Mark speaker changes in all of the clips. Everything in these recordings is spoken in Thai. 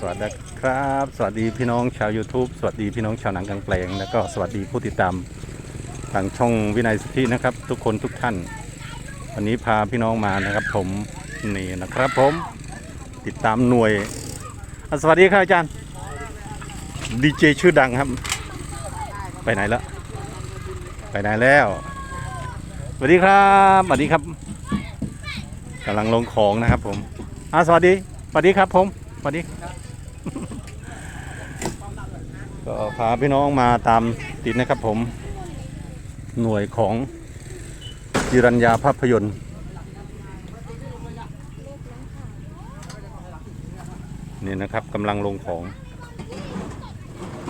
Speaker 1: สวัสดีครับ สวัสดีพี่น้องชาว YouTube สวัสดีพี่น้องชาวหนังกลางแปลง แล้วก็สวัสดีผู้ติดตามทางช่องวินัยสุทธินะครับ ทุกคนทุกท่าน วันนี้พาพี่น้องมานะครับ ผมนี่นะครับผมติดตามหน่วย สวัสดีครับอาจารย์ดีเจชื่อดังครับ ไปไหนแล้วไปไหนแล้วสวัสดีครับสวัสดีครับกำลังลงของนะครับผมอะสวัสดีสวัสดีครับผมสวัสดี ก็ พาพี่น้องมาตามติดนะครับผมหน่วยของจิรัญญาภาพยนตร์นี่นะครับกำลังลงของ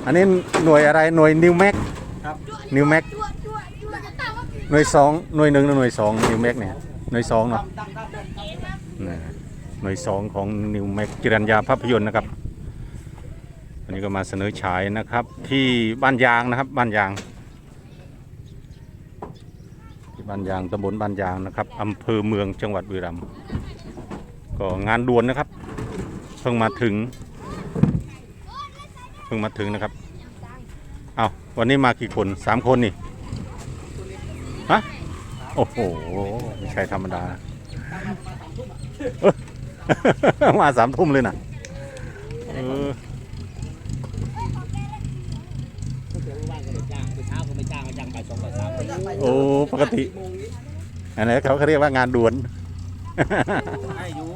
Speaker 1: อันนี้หน่วยอะไรหน่วยนิวแม็ก
Speaker 2: ครับ
Speaker 1: นิวแม็กหน่วยสองหน่วยหนึ่งหรือหน่วยสองนิวแม็กเนี่ยหน่วยสองเนาะนี่หน่วยสองของนิวแม็กจิรัญญาภาพยนตร์นะครับวั นนี้ก็มาเสนอฉายนะครับ ที่บ้านยางนะครับ บ้านยาง ที่บ้านยางตำบลบ้านยางนะครับอำเภอเมืองจังหวัดบุรีรัมย์ก็งานด่วนนะครับ เพิ่งมาถึง เพิ่งมาถึงนะครับเอาวันนี้มากี่คนสามคนนี่ฮะโอ้โหไม่ใช่ธรรมดามาสามทุ่มเลยนะเออ
Speaker 2: เดี๋ยวว่างก็ไม่จ้างคือเช้าก็ ไม่จ้างมาจ้างบ่ายสองบ่ายสาม
Speaker 1: โอ้ปกติอันนี้เขาเขาเรียกว่างานด่วน
Speaker 2: ให้อยู่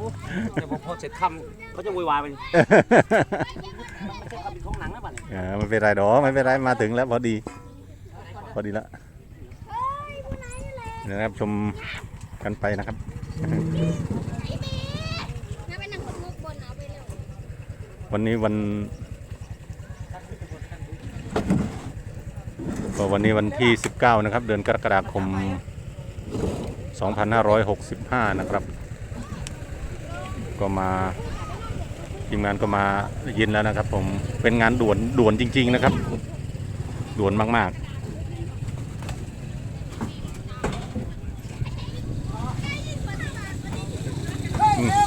Speaker 2: แต่พอพอเสร็จทำเขาจะโวยวายไปไม่ใช่ทำเป็นของหนังนะบัดนี้
Speaker 1: เออไม่เป็นไรดอกไม่เป็นไรมาถึงแล้วพอดี พอดีละนะครับชมกันไปนะครับ
Speaker 3: งั้นไปนั่งบนมุกบนเอาไปเร็ว
Speaker 1: วันนี้วัน ก็วันนี้วันที่ 19 นะครับ เดือนกรกฎาคม 2565 นะครับ ก็มาทีมงานก็มายินแล้วนะครับ ผมเป็นงานด่วนด่วนจริง ๆ นะครับ ด่วนมาก ๆ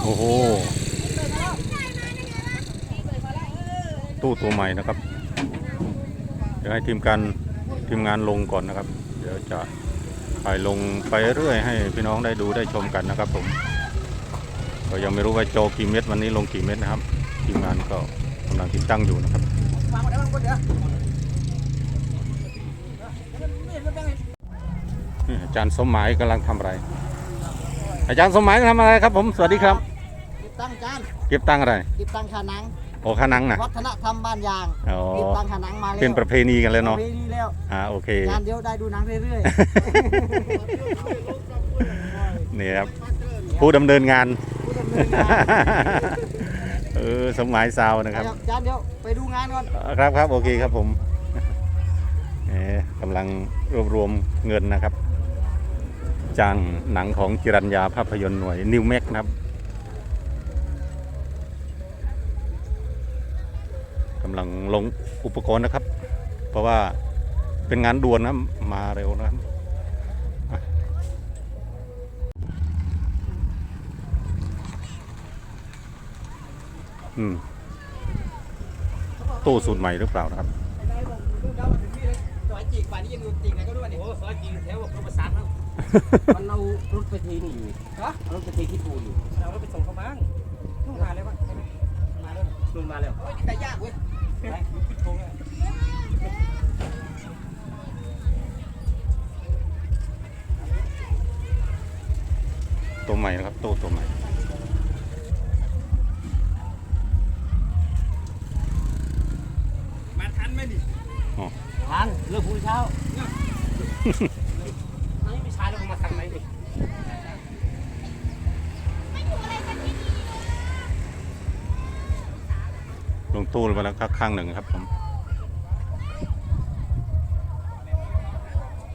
Speaker 1: โอ้โห ตู้ตัวใหม่นะครับ เดี๋ยวให้ทีมการ ทีมงานลงก่อนนะครับ เดี๋ยวจะถ่ายลงไปเรื่อยให้พี่น้องได้ดูได้ชมกันนะครับ ผมก็ยังไม่รู้ว่าโจกี่เม็ดวันนี้ลงกี่เม็ดนะครับ ทีมงานก็กำลังติดตั้งอยู่นะครับ
Speaker 2: วางไว้วางไว้เดี๋ยว
Speaker 1: นี่อาจารย์สมหมายกำลังทำอะไร อาจารย์สมหมายทำอะไรครับ ผมสวัสดีครับ
Speaker 4: ติดตั้งจาน
Speaker 1: เก็บตังค์อะไร
Speaker 4: ติดตั้งขาหนัง
Speaker 1: โอ้ค่านังนะ
Speaker 4: วัฒนธรรมบ้านยาง
Speaker 1: อ๋อ
Speaker 4: ติดตั้งขาหนังมาแล้ว
Speaker 1: เป็นประเพณีกันเลยเนาะ
Speaker 4: ประพณีแล้ว
Speaker 1: อ่าโอเค
Speaker 4: งานเดียวได้ดูหนังเรื่อย
Speaker 1: นี่ครับผู้ดำเนินงาน
Speaker 4: ๆผู้ดำเนินงาน
Speaker 1: เออสมหมายซาวนะครับ
Speaker 4: จานเดียวไปดูงานก่อน
Speaker 1: ครับครับโอเคครับผมเอ่อกำลังรวบรวมเงินนะครับจ้างหนังของจิรัญญาภาพยนตร์หน่วยนิวแม็กนะครับ กำลังลงอุปกรณ์นะครับ เพราะว่าเป็นงานด่วนนะมาเร็วนะครับอะอืมตู้สูตรใหม่หรือเปล่านะครับ
Speaker 4: ซอยจีกป่านนี้ยังดูจีกไหนก็ด้วยนี่
Speaker 2: โอ้ซอยจริงแถวเขาประสานแล้วมันเอารถไปทีนี่อยู่ฮะเอารถไปทีที่ปูนอยู่เอารถไปส่งเขาบ้างนู่นมาแล้ววะมาแล้วนู่นมาแล้ว
Speaker 4: โอ้ยแต่ยากเว้ย
Speaker 2: ไปขึ้นโค้งแล้ว
Speaker 1: ตัวใหม่นะครับตู้ตัวใหม่
Speaker 2: มาทันไหมดิทันเลิกพูดเช้า
Speaker 1: ตู้ไปแล้วครับข้างหนึ่งครับผม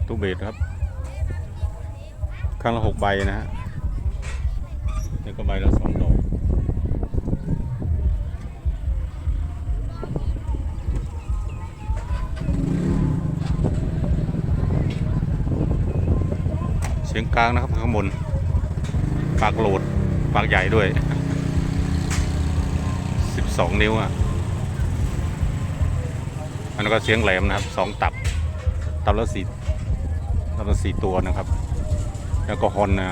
Speaker 1: ตู้เบสครับข้างละหกใบนะฮะนี่ก็ใบละสองดอกเสียงกลางนะครับข้างบนปากโหลดปากใหญ่ด้วย 12สองนิ้วอะ อันนั้นก็เสียงแหลมนะครับสองตับ ตับละสี่ตับละสี่ตัวนะครับ แล้วก็ฮอนนะ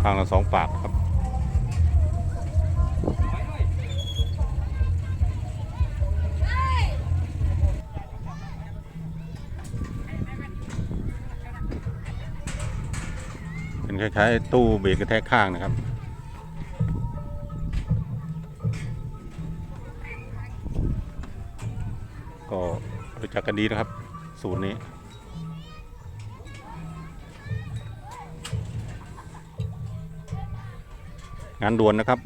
Speaker 1: ข้างละสองปากครับเป็นคล้ายๆตู้เบรกกระแทกข้างนะครับ รู้จักกันดีนะครับศูนย์นี้ งานด่วนนะครับ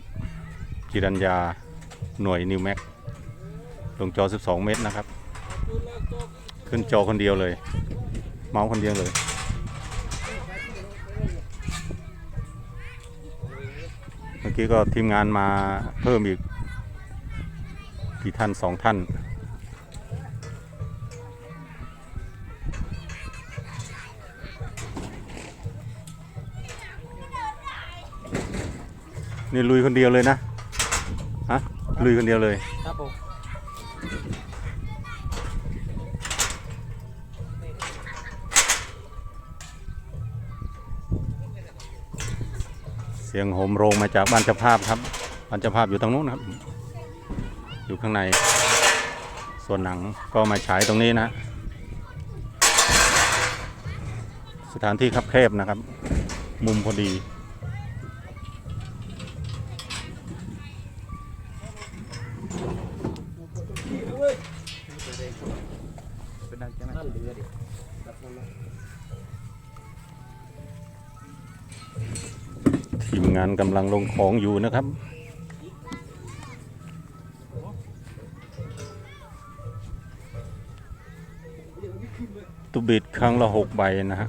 Speaker 1: จิรัญญาหน่วยนิวแม็กลงจอ 12 เมตรนะครับ ขึ้นจอคนเดียวเลย เมาส์คนเดียวเลยเมื่อกี้ก็ทีมงานมาเพิ่มอีกกี่ท่านสองท่าน นี่ลุยคนเดียวเลยนะฮะลุยคนเดียวเลย
Speaker 2: ครับผม
Speaker 1: เสียงโหมโรงมาจากบ้านเจ้าภาพครับบ้านเจ้าภาพอยู่ตรงนู้นครับ อยู่ข้างใน ส่วนหนังก็มาฉายตรงนี้นะ สถานที่คับแคบนะครับ มุมพอดี กำลังลงของอยู่นะครับตุบิดครั้งละหกใบนะฮะ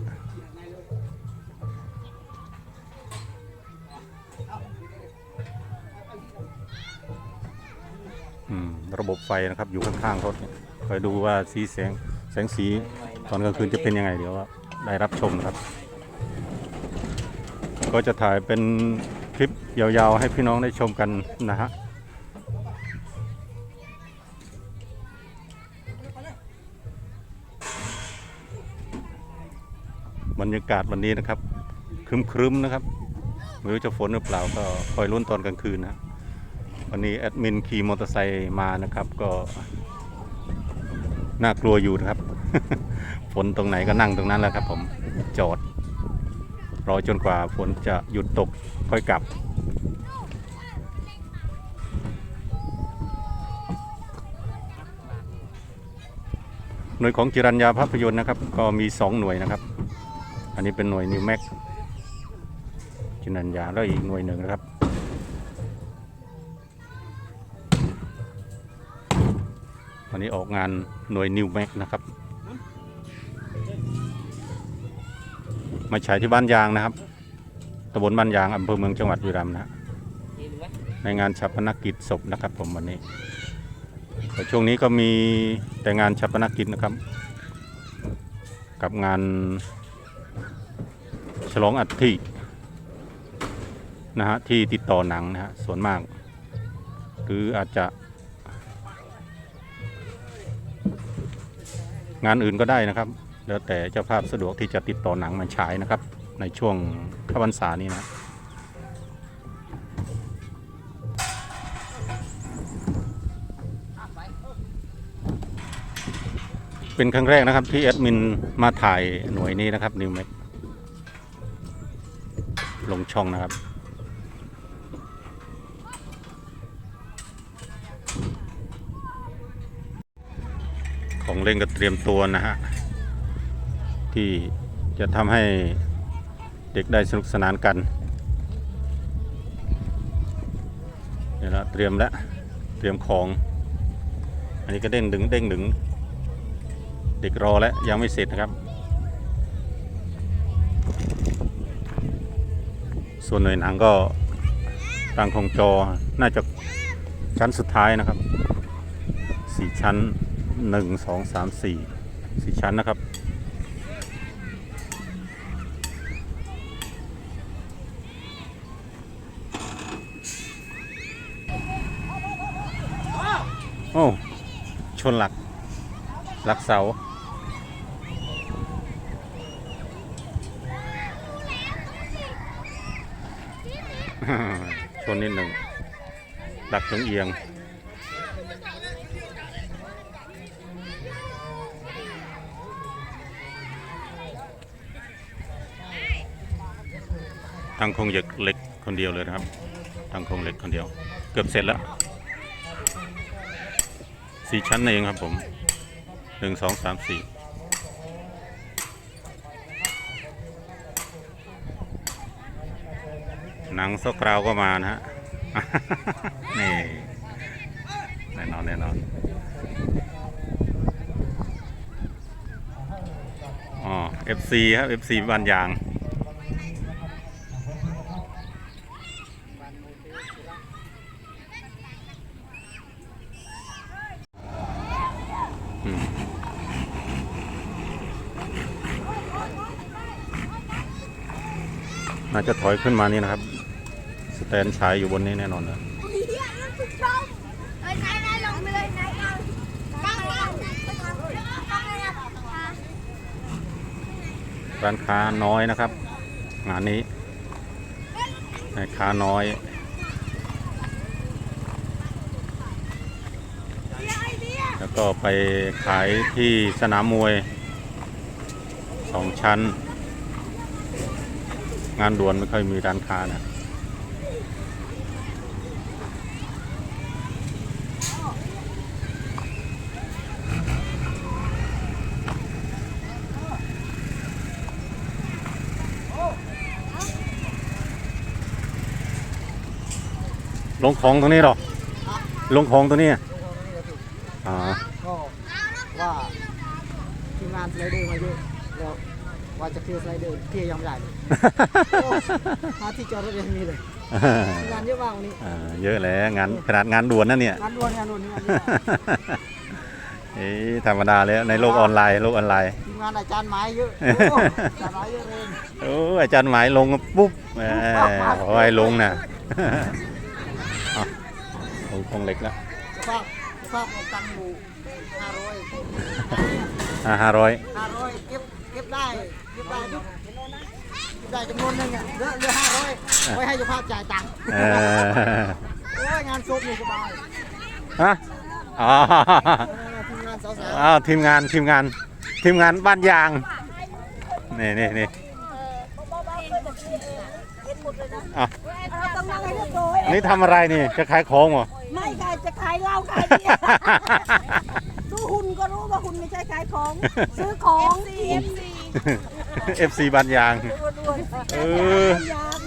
Speaker 1: ระบบไฟนะครับอยู่ข้างๆรถคอยดูว่าสีแสงแสงสีตอนกลางคืนจะเป็นยังไงเดี๋ยวได้รับชมนะครับ ก็จะถ่ายเป็น คลิปยาวๆให้พี่น้องได้ชมกันนะฮะบรรยากาศวันนี้นะครับครึ้มๆนะครับไม่รู้จะฝนหรือเปล่าก็คอยลุ้นตอนกลางคืนนะวันนี้แอดมินขี่มอเตอร์ไซค์มานะครับก็น่ากลัวอยู่นะครับ ฝนตรงไหนก็นั่งตรงนั้นแหละครับผมจอด รอจนกว่าฝนจะหยุดตกค่อยกลับ หน่วยของจิรัญญาภาพยนตร์นะครับ ก็มี 2 หน่วยนะครับ อันนี้เป็นหน่วยนิวแม็กจิรัญญาแล้วอีกหน่วยหนึ่งนะครับวันนี้ออกงานหน่วยนิวแม็กนะครับ มาฉายที่บ้านยางนะครับตำบลบ้านยางอำเภอเมืองจังหวัดบุรีรัมย์นะในงานชัปนกิจศพนะครับ ผมวันนี้แต่ช่วงนี้ก็มีแต่งานชัปนกิจนะครับ กับงานฉลองอัฐินะฮะที่ติดต่อหนังนะฮะส่วนมาก หรืออาจจะ งานอื่นก็ได้นะครับ แล้วแต่เจ้าภาพสะดวกที่จะติดต่อหนังมาฉายนะครับ ในช่วงเข้าพรรษานี้นะเป็นครั้งแรกนะครับที่แอดมินมาถ่ายหน่วยนี้นะครับนิวเม็กลงช่องนะครับ ของเล่นก็เตรียมตัวนะฮะ ที่จะทำให้เด็กได้สนุกสนานกันเดี๋ยวเราเตรียมแล้วเตรียมของ อันนี้ก็เด้งดึงเด้งดึง เด็กรอแล้วยังไม่เสร็จนะครับ ส่วนหน่วยหนังก็ตั้งของจอน่าจะชั้นสุดท้ายนะครับสี่ชั้นหนึ่งสองสามสี่สี่ชั้นนะครับ
Speaker 3: เโอ้
Speaker 1: ช นหลัก หลักเสา ชนนิดหนึ่งหลักถึงเอียงตั้งโครงเหล็กเหล็กคนเดียวเลยนะครับตั้งโครงเหล็กคนเดียว เกือบเสร็จแล้ว สี่ชั้นเองครับผมหนึ่งสองสามสี่หนังซกราวก็มานะฮะ นี่ แน่นอน แน่นอนอ๋อ FC ครับ FC บ้านยาง น่าจะถอยขึ้นมานี่นะครับ สแตนชายอยู่บนนี้แน่นอนนะ
Speaker 3: เลยนายเอาตั้งตั้งตั้งเลยนะ
Speaker 1: ร้านค้าน้อยนะครับ งานนี้ร้านค้าน้อยแล้วก็ไปขายที่สนามมวยสองชั้น งานด่วนไม่ค่อยมีร้านค้านะลงของตรงนี้หรอ ลงของตรงนี้อะอ๋อ
Speaker 4: ก็ว่าทีมงานสไลเดอร์มาเยอะแล้ วว่าจะเคลียร์สไลเดอร์เคลียร์ยังไม่ได้เลยโอ้หาที่จอดรถยังมีเลยทีมงานเยอะมากวันนี้
Speaker 1: อ่าเยอะแล้วงานขนาดงานด่วนนะเนี่ย
Speaker 4: งานด่วนงานด่วนงานเยอะมาก
Speaker 1: เอ้ยธรรมดาเลยในโลกออนไลน์โลกออนไลน์
Speaker 4: ทีมงานอาจารย์ไม้เยอะโอ้อาจารย์ไม้เยอะเลย
Speaker 1: โอ้อาจารย์หมายลงปุ๊บแหมขอให้ลงนะอะลงคงเหล็กแล้ว
Speaker 4: ฝากฝากเอาตังค์หมู่ห้าร้อย
Speaker 1: อ่าห้าร้อย
Speaker 4: ห้าร้อยเก็บเก็บได้เก็บได้ทุกเก็บได้จำนวนหนึงอะเหลือเหลือห้าร้อยไว้ให้เจ้าภาพจ่ายตังค์
Speaker 1: เออ
Speaker 4: โอ้ยงานศพนี่สบาย
Speaker 1: ฮะอ๋อ
Speaker 4: เออทีมงานสาว
Speaker 1: อ้าวทีมงานทีมงานทีมงานบ้านยางนี่นี่นี่อะ
Speaker 5: เราต้องนั่งให้เรียบร้อย
Speaker 1: อันนี่ทำอะไรนี่จะขายของเหรอ
Speaker 5: ไม่ค่ะจะขายเหล้าขายเบียร์ ดูหุ่นก็รู้ว่าหุ่นไม่ใช่ขายของ ซื้อของ
Speaker 1: FC บ้านยางเออ
Speaker 5: บ้านยาง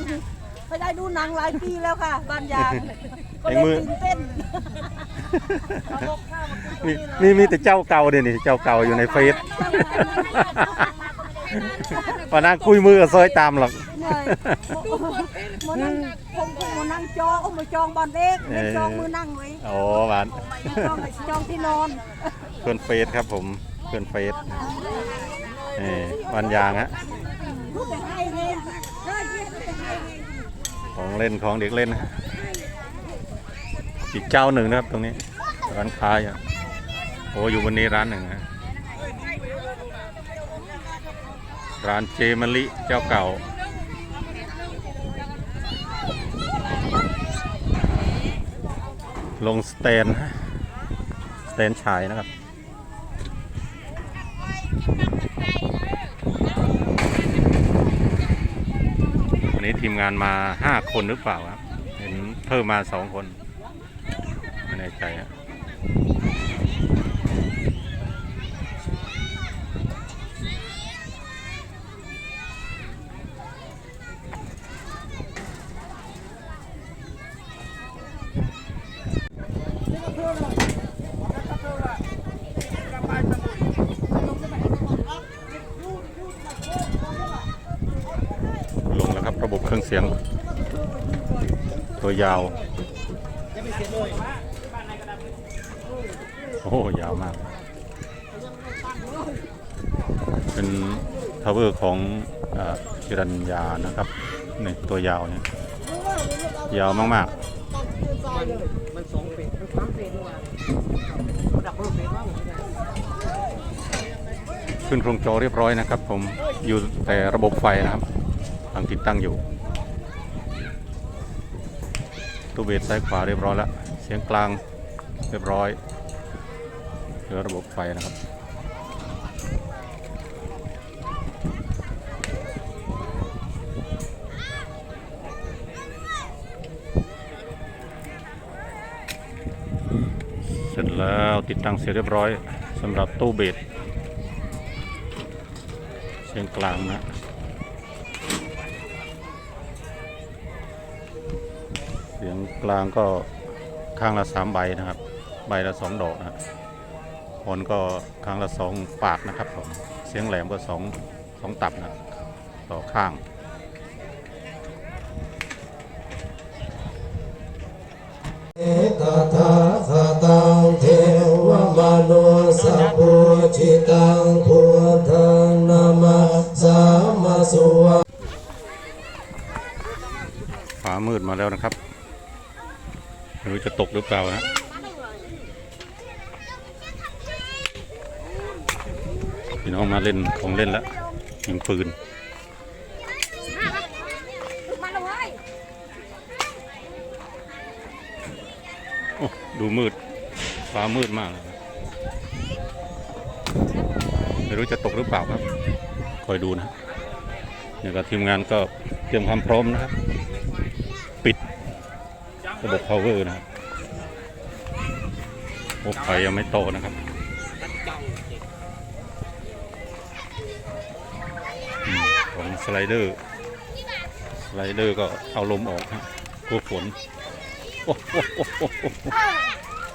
Speaker 5: ไม่ได้ดูหนังหลายปีแล้วค่ะบ้านยางก็
Speaker 1: ไอ้
Speaker 5: เลย
Speaker 1: มือ
Speaker 5: ตื่นเต้น
Speaker 1: มีมีมีแต่เจ้าเก่าเดี๋ยวนี้เจ้าเก่าอยู่ในเฟซมานั่งคุยมือกับซอยตามหรอก
Speaker 5: มือยมานั่งคงคงมานั่งจองเอามาจองบอลเล็กไม่จองมือนั่งไว้
Speaker 1: โอ้หวาน
Speaker 5: จองจองที่นอน
Speaker 1: เพื่อนเฟซครับผมเพื่อนเฟซนี่บ้านยางฮะ
Speaker 5: รู้แต่ให้เองได้เยี่ยมแต่ให้เอง
Speaker 1: ของเล่นของเด็กเล่นนะอีกเจ้าหนึ่งนะครับตรงนี้ ร้านค้าอะโอ้อยู่บนนี้ร้านหนึ่งนะร้านเจมลิเจ้าเก่า ลงสเตนฮะสเตนชายนะครับ วันนี้ทีมงานมาห้าคนหรือเปล่าครับ เห็นเพิ่มมาสองคน ไม่แน่ใจอะลงแล้วครับ ระบบเครื่องเสียง ตัวยาว โอ้ยาวมาก เป็นทาวเวอร์ของอจิรัญญานะครับนี่ตัวยาวเนี่ยยาวมาก
Speaker 4: ตั้งคืนซ้ายมันสองเฟสมันสามเฟสด้วยดับเบิลเฟสบ้าง
Speaker 1: ขึ้นโครงจอเรียบร้อยนะครับ ผมอยู่แต่ระบบไฟนะครับ ตั้งอยู่ตู้เบสซ้ายขวาเรียบร้อยแล้วเสียงกลางเรียบร้อยเหลือระบบไฟนะครับเสร็จแล้วติดตั้งเสร็จเรียบร้อยสำหรับตู้เบสเสียงกลางนะ กลางก็ข้างละสามใบนะครับ ใบละสองดอกนะผลก็ข้างละสองปากนะครับผมเสียงแหลมก็สองสองตับนะต่อข้าง
Speaker 6: ตถาคตังเทวมนุสสปุชิตังพุทธังนามาสามาสุวะ
Speaker 1: ฟ้ามืดมาแล้วนะครับ ไม่รู้จะตกหรือเปล่านะพี่น้องมาเล่นของเล่นแล้วยิงปืนโอ้ดูมืด ฟ้ามืดมากเลยไม่รู้จะตกหรือเปล่าครับ คอยดูนะเนี่ยก็ทีมงานก็เตรียมความพร้อมนะครับ ระบบ power นะครับโอ้ไฟยังไม่โตนะครับอของสไลเดอร์ สไลเดอร์ก็เอาลมออกฮะกลัวฝนโอ้โหโอ้โหโอ้โห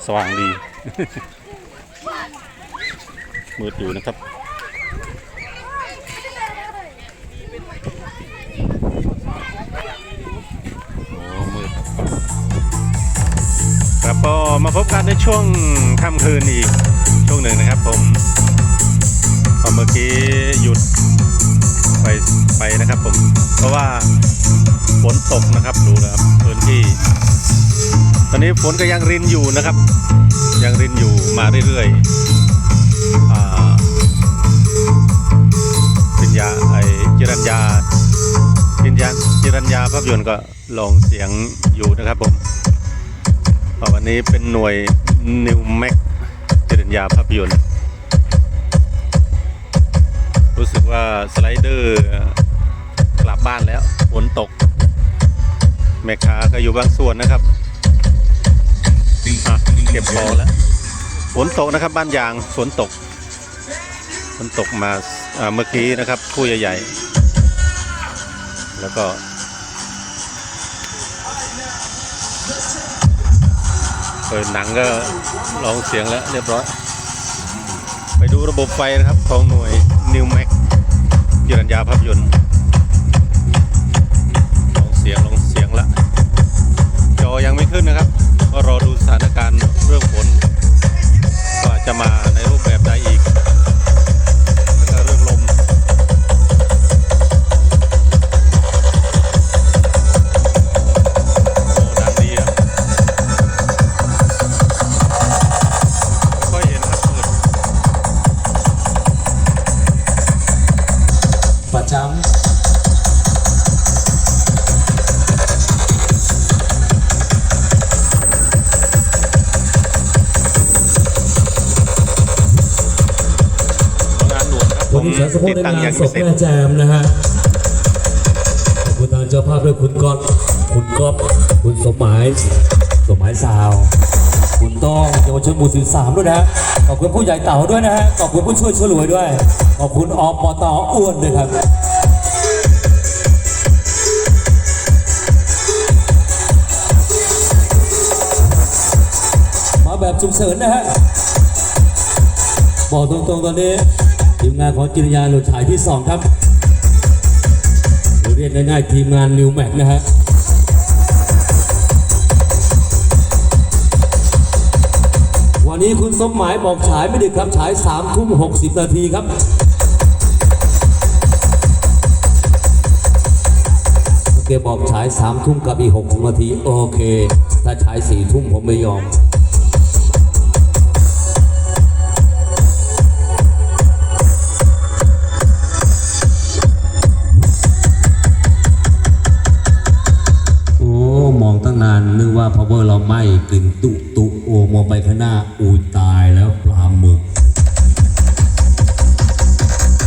Speaker 1: สว่างดี มืดอยู่นะครับ ก็มาพบกันในช่วงค่ำคืนอีกช่วงหนึ่งนะครับผมพอเมื่อกี้หยุดไปไปนะครับผม เพราะว่าฝนตกนะครับดูนะครับพื้นที่ ตอนนี้ฝนก็ยังรินอยู่นะครับ ยังรินอยู่มาเรื่อยๆอ่าจินยาไอจิรัญญาจินยาจิรัญญาภาพยนตร์ก็ลองเสียงอยู่นะครับผม เพราะวันนี้เป็นหน่วย New Max จิรัญญาภาพยนตร์ รู้สึกว่าสไลเดอร์กลับบ้านแล้วฝนตก แม่ค้าก็อยู่บางส่วนนะครับอะเก็บขอแล้วฝนตกนะครับบ้านยางฝนตกฝนตกมาเมื่อกี้นะครับคู่ใหญ่ๆแล้วก็ ปิดหนังก็ร้องเสียงแล้วเรียบร้อย ไปดูระบบไฟนะครับของหน่วย New Max ยิรัญญาภาพยนตร์ลองเสียงลองเสียงแล้วจอยังไม่ขึ้นนะครับก็รอดูสถานการณ์เรื่องฝนว่าจะมา ลวงครับผ
Speaker 6: วัน
Speaker 1: ม
Speaker 6: นี้ฉันสมม
Speaker 1: ติ
Speaker 6: ติ
Speaker 1: ด
Speaker 6: ใน
Speaker 1: ตั้ง
Speaker 6: งา
Speaker 1: ยั
Speaker 6: น
Speaker 1: ง
Speaker 6: ศ
Speaker 1: ไม่
Speaker 6: พ
Speaker 1: เสร็จ
Speaker 6: แม่แจมนะฮะขอบคุณทางเจ้าภาพด้วยคุณก๊อตคุณก๊อฟคุณสมหมายสมหมายสาว คุณต้องเยาวชนหมู่สิบสามด้วยนะฮะขอบคุณผู้ใหญ่เต่าด้วยนะฮะขอบคุณผู้ช่วยช่วยรวยด้วย ขอบคุณออมมอตออ้วนด้วยครับมาแบบฉุกเฉินนะฮะบอกตรงๆตอนนี้ ทีมงานของจิรยาหลุดฉายที่ 2 ครับหรือเรียกง่ายๆทีมงานนิวแม็กนะฮะวันนี้คุณสมหมายบอกฉายไม่ดึกครับ ฉาย3ทุ่ม60 นาทีครับเคบอกฉายสามทุ่มกับอีกหกนาที โอเค ถ้าฉายสี่ทุ่มผมไม่ยอมานนึกว่า power เราไหม้กลิ่นตุตุโอมองไปข้างหน้าอูยตายแล้วปลาหมึก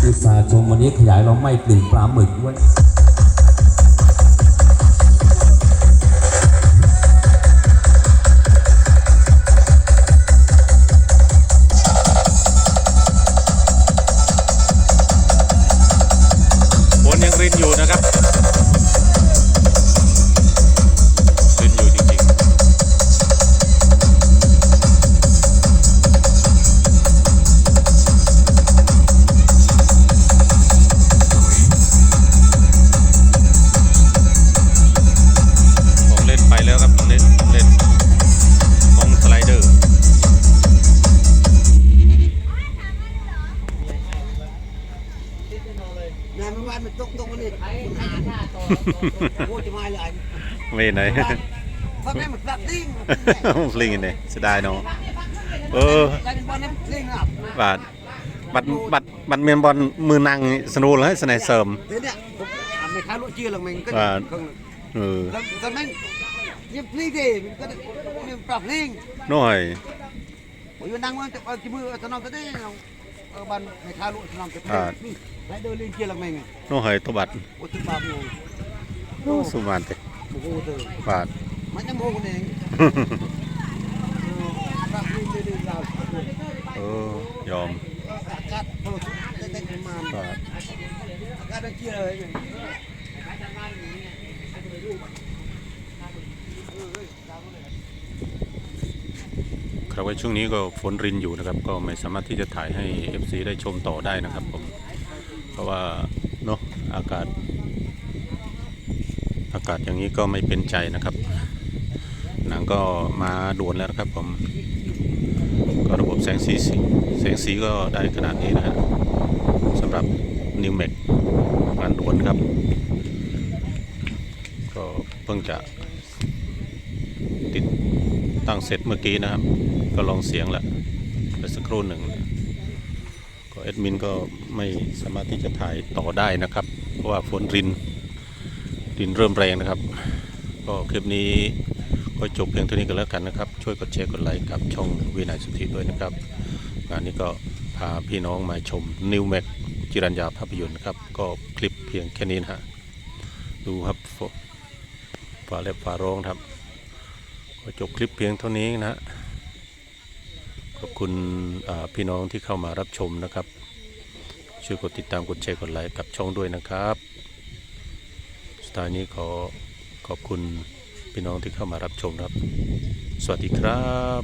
Speaker 6: อุตสาห์ชมวันนี้ขยายเราไหม้กลิ่นปลาหมึกไว้
Speaker 7: ฟ
Speaker 1: ลิงเนี่ยเสียดายเนาะเออ
Speaker 7: กลายเป็นบอลน้ำดิ้งอะ
Speaker 1: บาทบัตรบัตรบัตรเมียนบอลมือนางสนูเลยสนายเสริม
Speaker 7: เดี๋ยวเนี่ยผมไม่ค้าลูกเชื่อหรอกมันก็
Speaker 1: ว่าเออ
Speaker 7: แล้วตอนนั้นยิบพลีดิมันก็มีปรับลิง
Speaker 1: หน่อย
Speaker 7: ผมอยู่นั่งว่าจะเอาที่มือตะนอมตะได้เออบันไม่ค้าลูกตะนอมตะได้นี่ไรเดินลิงเชื่อหรอกมัน
Speaker 1: หน่อยตัวบัตร
Speaker 7: โอ้ถึงบาปเลย
Speaker 1: สุมานเต
Speaker 7: โอ้โหเธอบา
Speaker 1: ท
Speaker 7: มันยังโง่คนเองปรับลิงเดินเรา
Speaker 1: เออยอม
Speaker 7: อากาศพอได้ได้ประมากาศได้เชื่อเลย
Speaker 1: ครับว่าช่วงนี้ก็ฝนรินอยู่นะครับ ก็ไม่สามารถที่จะถ่ายให้ FC ได้ชมต่อได้นะครับผมเพราะว่าเนาะอากาศ อากาศอย่างนี้ก็ไม่เป็นใจนะครับ หนังก็มาด่วนแล้วครับผม ก็ระบบแสงสีแสงสีก็ได้ขนาดนี้นะฮะสำหรับ New m a c งานด่วนครับ ก็เพิ่งจะติดตั้งเสร็จเมื่อกี้นะครับ ก็ลองเสียงแล้วไปสักครู่หนึ่งก็แอดมินก็ไม่สามารถที่จะถ่ายต่อได้นะครับ เพราะว่าฝนรินรินเริ่มแรงนะครับ ก็คลิปนี้ ก็จบเพียงเท่านี้กันแล้วกันนะครับ ช่วยกดแชร์กดไลค์กับช่องวินัยสุทธิด้วยนะครับ งานนี้ก็พาพี่น้องมาชม New Mac จิรัญญาภาพยนตร์นะครับ ก็คลิปเพียงแค่นี้นะฮะดูครับฝาเล็บฝาร้องครับ ก็จบคลิปเพียงเท่านี้นะฮะขอบคุณพี่น้องที่เข้ามารับชมนะครับ ช่วยกดติดตามกดแชร์กดไลค์กับช่องด้วยนะครับสุดท้ายนี้ขอขอบคุณ พี่น้องที่เข้ามารับชมครับ สวัสดีครับ